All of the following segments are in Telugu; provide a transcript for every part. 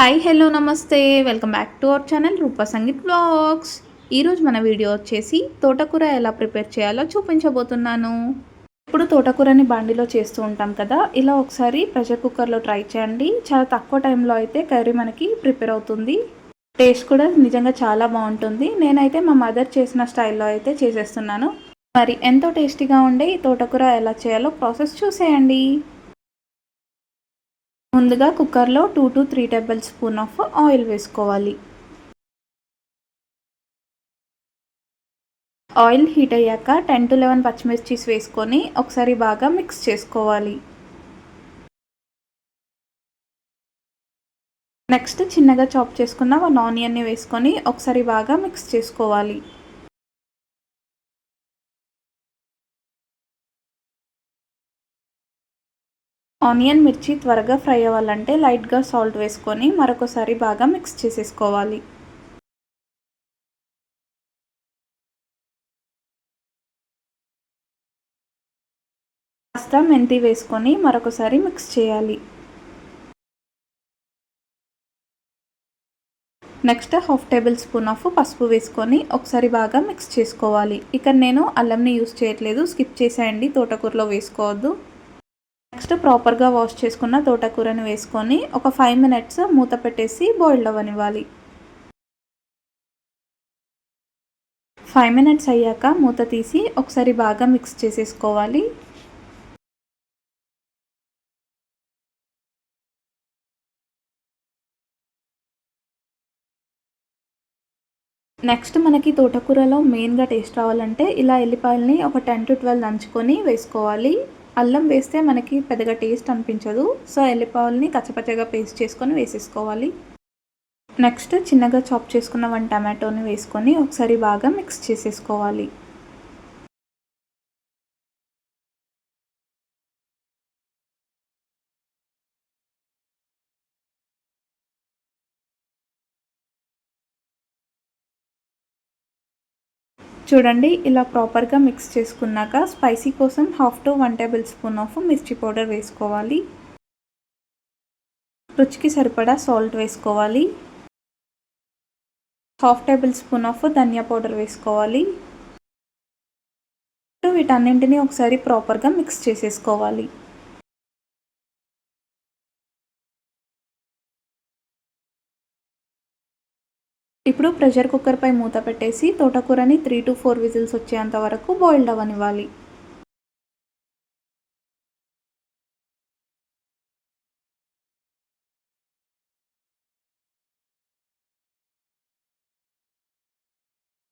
హాయ్ హలో నమస్తే. Welcome back to our channel Roopa Sangeeth blogs ఈరోజు మన వీడియో వచ్చేసి తోటకూర ఎలా ప్రిపేర్ చేయాలో చూపించబోతున్నాను. ఇప్పుడు తోటకూరని బాండిలో చేస్తూ ఉంటాం కదా ఇలా ఒకసారి ప్రెషర్ కుక్కర్లో ట్రై చేయండి. చాలా తక్కువ టైంలో అయితే కర్రీ మనకి ప్రిపేర్ అవుతుంది. టేస్ట్ కూడా నిజంగా చాలా బాగుంటుంది. నేనైతే మా మదర్ చేసిన స్టైల్లో అయితే చేసేస్తున్నాను. మరి ఎంతో టేస్టీగా ఉండే ఈ తోటకూర ఎలా చేయాలో ప్రాసెస్ చూసేయండి. ముందుగా కుక్కర్లో two to three tablespoon of oil వేసుకోవాలి. ఆయిల్ హీట్ అయ్యాక టెన్ టు లెవెన్ పచ్చిమిర్చీస్ వేసుకొని ఒకసారి బాగా మిక్స్ చేసుకోవాలి. నెక్స్ట్ చిన్నగా చాప్ చేసుకున్న వన్ ఆనియన్ని వేసుకొని ఒకసారి బాగా మిక్స్ చేసుకోవాలి. ఆనియన్ మిర్చి త్వరగా ఫ్రై అవ్వాలంటే లైట్గా సాల్ట్ వేసుకొని మరొకసారి బాగా మిక్స్ చేసేసుకోవాలి. కాస్త మెంతి వేసుకొని మరొకసారి మిక్స్ చేయాలి. Next half table spoon of పసుపు వేసుకొని ఒకసారి బాగా మిక్స్ చేసుకోవాలి. ఇక్కడ నేను అల్లంని యూస్ చేయట్లేదు. స్కిప్ చేసేయండి. తోటకూరలో వేసుకోవద్దు. నెక్స్ట్ ప్రాపర్గా వాష్ చేసుకున్న తోటకూరని వేసుకొని ఒక ఫైవ్ మినిట్స్ మూత పెట్టేసి బాయిల్డ్ అవ్వనివ్వాలి. ఫైవ్ మినిట్స్ అయ్యాక మూత తీసి ఒకసారి బాగా మిక్స్ చేసేసుకోవాలి. నెక్స్ట్ మనకి తోటకూరలో మెయిన్గా టేస్ట్ రావాలంటే ఇలా ఎల్లిపాయలని ఒక టెన్ టు ట్వెల్వ్ దంచుకొని వేసుకోవాలి. అల్లం వేస్తే మనకి పెద్దగా టేస్ట్ అనిపించదు. సో ఎల్లిపాయల్ని కచ్చపచ్చగా పేస్ట్ చేసుకొని వేసేసుకోవాలి. నెక్స్ట్ చిన్నగా చాప్ చేసుకున్న వన్ టమాటోని వేసుకొని ఒకసారి బాగా మిక్స్ చేసేసుకోవాలి. చూడండి ఇలా ప్రాపర్గా మిక్స్ చేసుకున్నాక స్పైసీ కోసం half to one tablespoon of మిర్చి పౌడర్ వేసుకోవాలి. రుచికి సరిపడా సాల్ట్ వేసుకోవాలి. హాఫ్ టేబుల్ స్పూన్ ఆఫ్ ధనియా పౌడర్ వేసుకోవాలి. వీటన్నింటినీ ఒకసారి ప్రాపర్గా మిక్స్ చేసేసుకోవాలి. ఇప్పుడు ప్రెషర్ కుక్కర్పై మూత పెట్టేసి తోటకూరని త్రీ టు ఫోర్ విజిల్స్ వచ్చేంత వరకు బాయిల్డ్ అవ్వనివ్వాలి.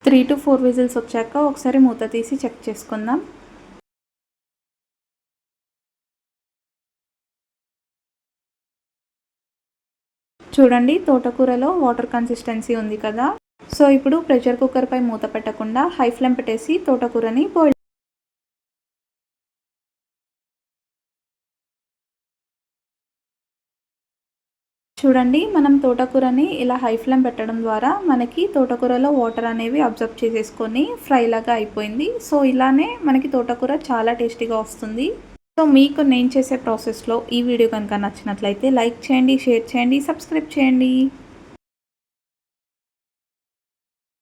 త్రీ టు ఫోర్ విజిల్స్ వచ్చాక ఒకసారి మూత తీసి చెక్ చేసుకుందాం. చూడండి తోటకూరలో వాటర్ కన్సిస్టెన్సీ ఉంది కదా. సో ఇప్పుడు ప్రెషర్ కుక్కర్పై మూత పెట్టకుండా హై ఫ్లేమ్ పెట్టేసి తోటకూరని బాయిల్ చూడండి మనం తోటకూరని ఇలా హై ఫ్లేమ్ పెట్టడం ద్వారా మనకి తోటకూరలో వాటర్ అనేవి అబ్జర్వ్ చేసేసుకొని ఫ్రై లాగా అయిపోయింది. సో ఇలానే మనకి తోటకూర చాలా టేస్టీగా వస్తుంది. సో మీకు నేను చేసే ప్రాసెస్లో ఈ వీడియో కనుక నచ్చినట్లయితే లైక్ చేయండి షేర్ చేయండి సబ్స్క్రైబ్ చేయండి.